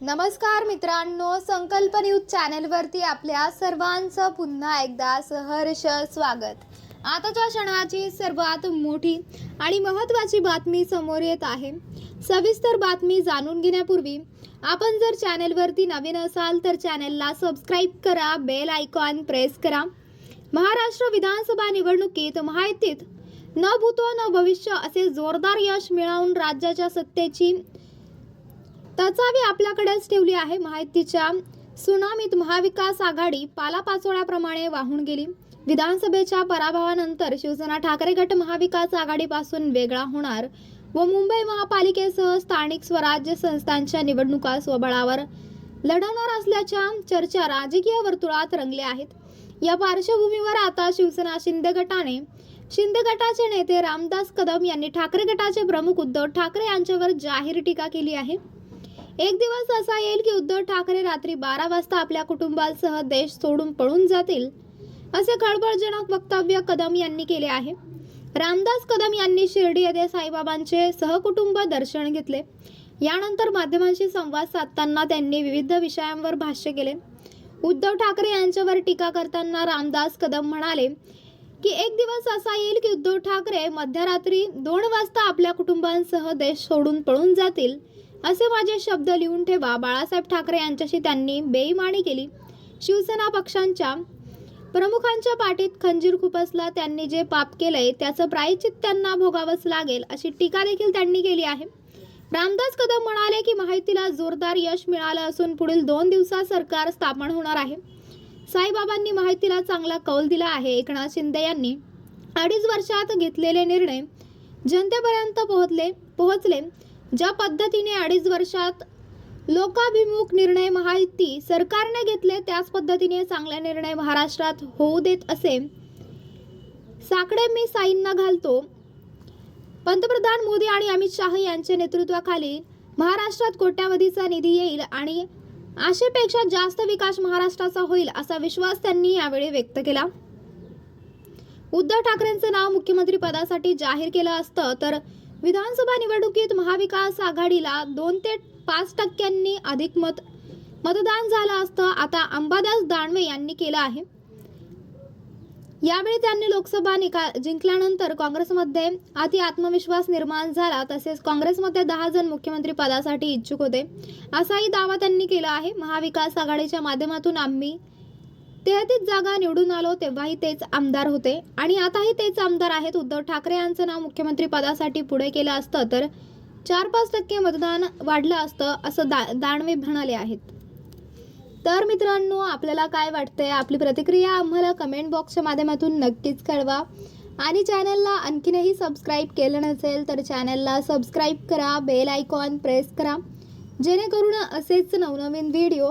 नमस्कार मित्रांनो संकल्प न्यूज चॅनेलवरती आपल्या सर्वांचं पुन्हा एकदा सहर्ष स्वागत. आताच्या क्षणाची सर्वात मोठी आणि महत्त्वाची बातमी समोर येत आहे. सविस्तर बातमी जाणून घेण्यापूर्वी आपण जर चॅनेलवरती नवीन असाल तर चॅनेलला सबस्क्राईब करा बेल आयकॉन प्रेस करा. महाराष्ट्र विधानसभा निवडणुकीत महायुतीत न भूतो न भविष्य असे जोरदार यश मिळवून राज्याच्या सत्तेची तचावी आपल्याकडेच ठेवली आहे माहितीच्या सुनामीत महाविकास आघाडी पालापाचोळ्याप्रमाणे वाहून गेली. विधानसभेच्या पराभवानंतर शिवसेना ठाकरे गट महाविकास आघाडीपासून वेगळा होणार व मुंबई महापालिकेसह स्थानिक स्वराज्य संस्थांच्या निवडणुका स्वबळावर लढवणार असल्याच्या चर्चा राजकीय वर्तुळात रंगल्या आहेत. या पार्श्वभूमीवर आता शिवसेना शिंदे गटाने शिंदे गटाचे नेते रामदास कदम यांनी ठाकरे गटाचे प्रमुख उद्धव ठाकरे यांच्यावर जाहीर टीका केली आहे. एक दिवस असा येईल की उद्धव ठाकरे रात्री बारा वाजता आपल्या कुटुंबासह देश सोडून पळून जातील असे खळबळजनक वक्तव्य कदम यांनी केले आहे. रामदास कदम यांनी शिर्डी येथे साईबाबांचे सहकुटुंब दर्शन घेतले. यानंतर माध्यमांशी संवाद साधताना त्यांनी विविध विषयांवर भाष्य केले. उद्धव ठाकरे यांच्यावर टीका करताना रामदास कदम म्हणाले की एक दिवस असा येईल की उद्धव ठाकरे मध्यरात्री दोन वाजता आपल्या कुटुंबांसह देश सोडून पळून जातील असे माझे शब्द लिहून ठेवा. बाळासाहेब ठाकरे यांच्याशी त्यांनी बेईमानी केली. शिवसेना पक्षांच्या प्रमुखांच्या पाठीत खंजीर खुपसला त्यांनी जे पाप केलंय त्याचं प्रायचित त्यांना भोगावंच लागेल अशी टीका देखील त्यांनी केली आहे. रामदास कदम म्हणाले की माहितीला जोरदार यश मिळालं असून पुढील दोन दिवसात सरकार स्थापन होणार आहे. साईबाबांनी माहितीला चांगला कौल दिला आहे. एकनाथ शिंदे यांनी अडीच वर्षात घेतलेले निर्णय जनतेपर्यंत पोहोचले पोहोचले. ज्या पद्धतीने अडीच वर्षात लोकाभिमुख निर्णय माहिती सरकारने घेतले त्याच पद्धतीने चांगले निर्णय महाराष्ट्रात होऊ देत असे साकडे मी साईंना घालतो. पंतप्रधान मोदी आणि अमित शाह यांच्या नेतृत्वाखाली महाराष्ट्रात कोट्यावधीचा निधी येईल आणि आशेपेक्षा जास्त विकास महाराष्ट्राचा होईल असा विश्वास त्यांनी यावेळी व्यक्त केला. उद्धव ठाकरेंचं नाव मुख्यमंत्री पदासाठी जाहीर केलं असतं तर विधानसभा निवडणुकीत महाविकास आघाडीला दोन ते पाच टक्क्यांनी अधिक मत मतदान झालं असतं आता अंबादास दानवे यांनी केलं आहे. यावेळी त्यांनी लोकसभा निकाल जिंकल्यानंतर काँग्रेसमध्ये अति आत्मविश्वास निर्माण झाला तसेच काँग्रेसमध्ये दहा जण मुख्यमंत्री पदासाठी इच्छुक होते असाही दावा त्यांनी केला आहे. महाविकास आघाडीच्या माध्यमातून आम्ही तेहतीस जागा निवडून आलो तेव्हाही तेच आमदार होते. आणि आताही तेच आमदार आहेत. उद्धव ठाकरे यांचं नाव मुख्यमंत्री पदासाठी पुढे केलं असतं तर चार पाच टक्के मतदान वाढलं असतं असं दा दानवे म्हणाले आहेत. तर मित्रांनो आपल्याला काय वाटतंय? आपली प्रतिक्रिया आम्हाला कमेंट बॉक्सच्या माध्यमातून नक्कीच कळवा. आणि चॅनलला आणखीनही सबस्क्राईब केलं नसेल तर चॅनलला सबस्क्राईब करा बेल आयकॉन प्रेस करा. जेणेकरून असेच नवनवीन व्हिडिओ